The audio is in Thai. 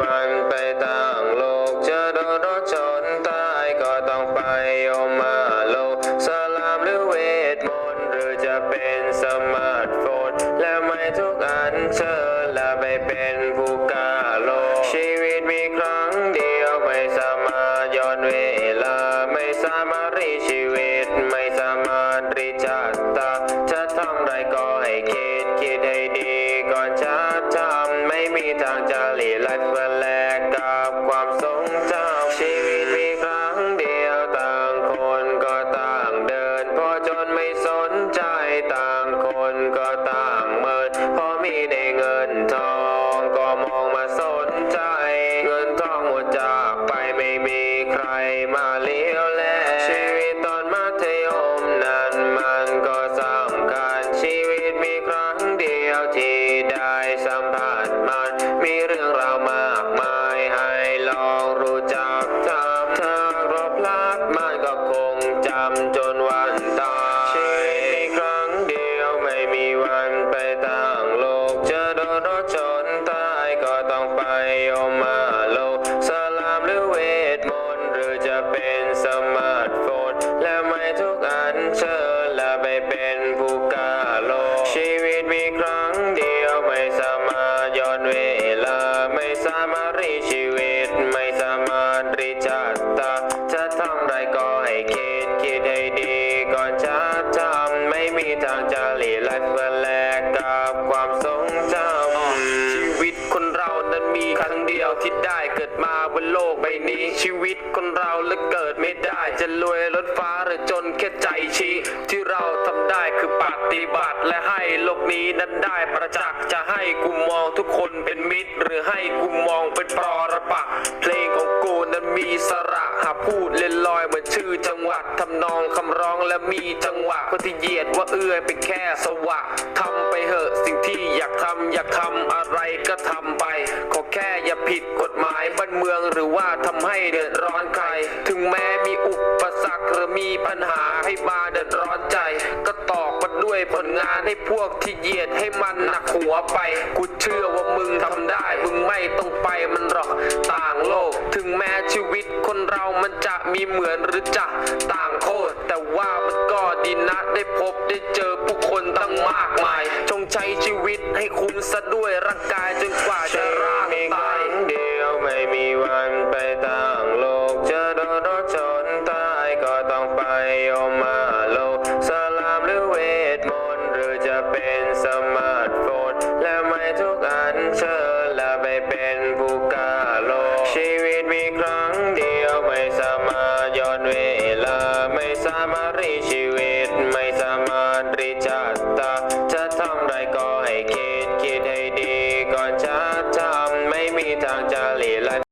วันไปต่างโลกจะโดนรถชนตายก็ต้องไปโอมาโลกสลามหรือเวทมนต์หรือจะเป็นสมาร์ทโฟน แล้วไม่ทุกอันเชิญละไปเป็นผู้กาโลก ชีวิตมีครั้งเดียวไม่สามารถย้อนเวลา ไม่สามารถรีชีวิต ไม่สามารถรีจัตตาจะทำไรก็ให้คิดคิดให้ดีก่อนจะ จ家里来分 เป็นสมาร์ทโฟน และไม่ทุกอันเชิญและไปเป็นผู้กล้าโลกชีวิตมีครั้งเดียวไม่สามารถย้อนเวลา ไม่สามารถรีชีวิต ไม่สามารถรีจัตตา จะทำไรก็ให้คิดคิดให้ดีก่อนจะทำไม่มีทางจะหลีไลฟ์เพื่อแลกกับความทรงจำ มีครั้งเดียวที่ได้เกิดมาบนโลกใบนี้ ชีวิตคนเราและเกิดไม่ได้ จะรวยรถฟ้าหรือจนแค่ใจชี้ ที่เราทำได้คือปฏิบัติและให้โลกนี้นั้นได้ประจักษ์จะให้กูมองทุกคนเป็นมิตร หรือให้กูมองเป็นปรรปะ เพลงของกูนั้นมีสระหากพูดเล่นลอยเหมือนชื่อจังหวัดทำนองคำร้องและมีจังหวะคนที่เหยียดว่าเอื้อยเป็นแค่สวะทำไปเหอะสิ่ง อยากทำอยากทำอะไรก็ทำไป ขอแค่อย่าผิดกฎหมายบ้านเมืองหรือว่าทำให้เดือดร้อนใคร ถึงแม้มีอุปสรรคหรือมีปัญหาให้มาเดือดร้อนใจ ก็ตอกมาด้วยผลงานให้พวกที่เหยียดให้มันหนักหัวไป กูเชื่อว่ามึงทำได้ มึงไม่ต้องไปมันหรอกต่างโลก ถึงแม้ชีวิตคนเรามันจะมีเหมือนหรือจะต่าง นะได้พบได้เจอผู้คนตั้งมากมาย จงใช้ชีวิตให้คุ้มซะด้วยร่างกายจนกว่าจะร่างตายเดียวไม่มีวันไปต่างโลกจะโดนรถชนตายก็ต้องไปยมมาโลกสลามหรือเวทมนต์หรือจะเป็นสมาร์ทโฟนและไม่ทุกอันเชิญและไปเป็นผู้กล้าโลกชีวิตมีครั้งเดียวไม่สามารถย้อนเวลาไม่สามารถรีชีว ทำไม่มีทางจะหลีไล